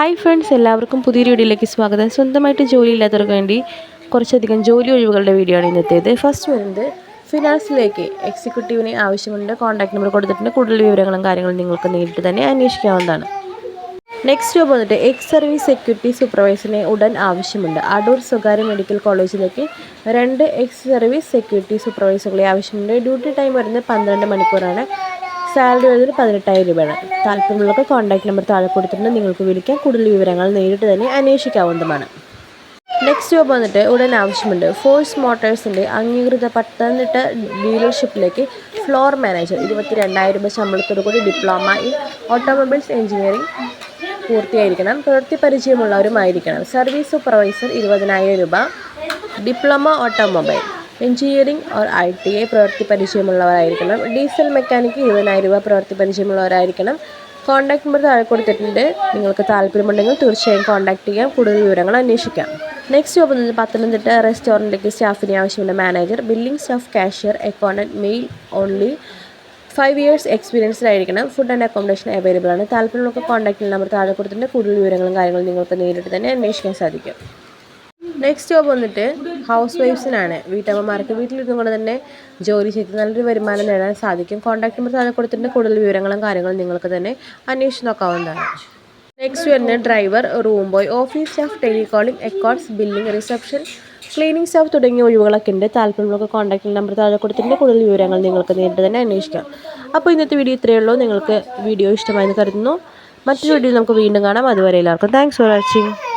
Hi friends എല്ലാവർക്കും പുതിയൊരു വീഡിയോയിലേക്ക് സ്വാഗതം. സ്വന്തമായിട്ട് ജോലിയില്ലാത്തവർക്ക് വേണ്ടി കുറച്ചധികം ജോലി ഒഴിവുകളുടെ വീഡിയോ ആണ് ഇന്നത്തേത് ഫസ്റ്റ് വരുന്നത് ഫിനാൻസിലേക്ക് എക്സിക്യൂട്ടീവിന് ആവശ്യമുണ്ട്. കോൺടാക്ട് നമ്പർ കൊടുത്തിട്ടുണ്ട്. കൂടുതൽ വിവരങ്ങളും കാര്യങ്ങളും നിങ്ങൾക്ക് നേരിട്ട് തന്നെ അന്വേഷിക്കാവുന്നതാണ്. നെക്സ്റ്റ് ജോബ് വന്നിട്ട് എക്സ് സർവീസ് സെക്യൂരിറ്റി സൂപ്പർവൈസറിനെ ഉടൻ ആവശ്യമുണ്ട്. അടൂർ സ്വകാര്യ മെഡിക്കൽ കോളേജിലേക്ക് രണ്ട് എക്സ് സർവീസ് സെക്യൂരിറ്റി സൂപ്പർവൈസറുകളെ ആവശ്യമുണ്ട്. ഡ്യൂട്ടി ടൈം വരുന്നത് പന്ത്രണ്ട് മണിക്കൂറാണ്. സാലറി വരുന്നത് പതിനെട്ടായിരം രൂപയാണ്. താല്പര്യമുള്ളവർക്ക് കോൺടാക്ട് നമ്പർ താഴെ കൊടുത്തിട്ടുണ്ട്. നിങ്ങൾക്ക് വിളിക്കാം. കൂടുതൽ വിവരങ്ങൾ നേരിട്ട് തന്നെ അന്വേഷിക്കാവുന്നതുമാണ്. നെക്സ്റ്റ് ജോബ് വന്നിട്ട് ഉടൻ ആവശ്യമുണ്ട്. ഫോഴ്സ് മോട്ടോഴ്സിന്റെ അംഗീകൃത പത്തനംതിട്ട ഡീലർഷിപ്പിലേക്ക് ഫ്ലോർ മാനേജർ. ഇരുപത്തി രണ്ടായിരം രൂപ ശമ്പളത്തോടു കൂടി ഡിപ്ലോമ ഇൻ ഓട്ടോമൊബൈൽസ് എഞ്ചിനീയറിംഗ് പൂർത്തിയായിരിക്കണം. പ്രവൃത്തി പരിചയമുള്ളവരുമായിരിക്കണം. സർവീസ് സൂപ്പർവൈസർ ഇരുപതിനായിരം രൂപ. Diploma automobile. Engineering or I T I പ്രവൃത്തി പരിചയമുള്ളവരായിരിക്കണം. ഡീസൽ മെക്കാനിക്ക് ഇരുപതിനായിരം രൂപ പ്രവൃത്തി പരിചയമുള്ളവരായിരിക്കണം. കോൺടാക്ട് നമ്പർ താഴെ കൊടുത്തിട്ടുണ്ട്. നിങ്ങൾക്ക് താല്പര്യമുണ്ടെങ്കിൽ തീർച്ചയായും കോൺടാക്ട് ചെയ്യാം. കൂടുതൽ വിവരങ്ങൾ അന്വേഷിക്കാം. നെക്സ്റ്റ് ജോബ് എന്നത് പത്തനംതിട്ട റെസ്റ്റോറന്റിലേക്ക് സ്റ്റാഫിനെ ആവശ്യമുള്ള manager billing staff cashier accountant male only five years എക്സ്പീരിയൻസിലായിരിക്കണം food and accommodation available ആണ്. താല്പര്യമുള്ള കോൺടാക്ട് നമ്പർ താഴെ കൊടുത്തിട്ടുണ്ട്. കൂടുതൽ വിവരങ്ങളും കാര്യങ്ങളും നിങ്ങൾക്ക് നേരിട്ട് തന്നെ അന്വേഷിക്കാൻ സാധിക്കും. നെക്സ്റ്റ് ജോബ് വന്നിട്ട് ഹൗസ് വൈഫ്സിനാണ് വീട്ടമ്മമാർക്ക് വീട്ടിലിരുന്നു കൊണ്ട് തന്നെ ജോലി ചെയ്ത് നല്ലൊരു വരുമാനം നേടാൻ സാധിക്കും. കോൺടാക്ട് നമ്പർ താഴെ കൊടുത്തിട്ടുണ്ട്. കൂടുതൽ വിവരങ്ങളും കാര്യങ്ങളും നിങ്ങൾക്ക് തന്നെ അന്വേഷിച്ച് നോക്കാവുന്നതാണ്. നെക്സ്റ്റ് വരുന്നത് driver room boy office staff telecalling accounts billing reception cleaning staff തുടങ്ങിയ ഒഴിവുകളൊക്കെ ഉണ്ട്. താല്പര്യമുള്ള കോൺടാക്ട് നമ്പർ താഴെ കൊടുത്തിട്ടുണ്ട്. കൂടുതൽ വിവരങ്ങൾ നിങ്ങൾക്ക് നേരിട്ട് തന്നെ അന്വേഷിക്കാം. അപ്പോൾ ഇന്നത്തെ വീഡിയോ ഇത്രയേ ഉള്ളൂ. നിങ്ങൾക്ക് വീഡിയോ ഇഷ്ടമായെന്ന് കരുതുന്നു. മറ്റൊരു വീഡിയോ നമുക്ക് വീണ്ടും കാണാം. അതുവരെ എല്ലാവർക്കും താങ്ക്സ് ഫോർ വാച്ചിങ്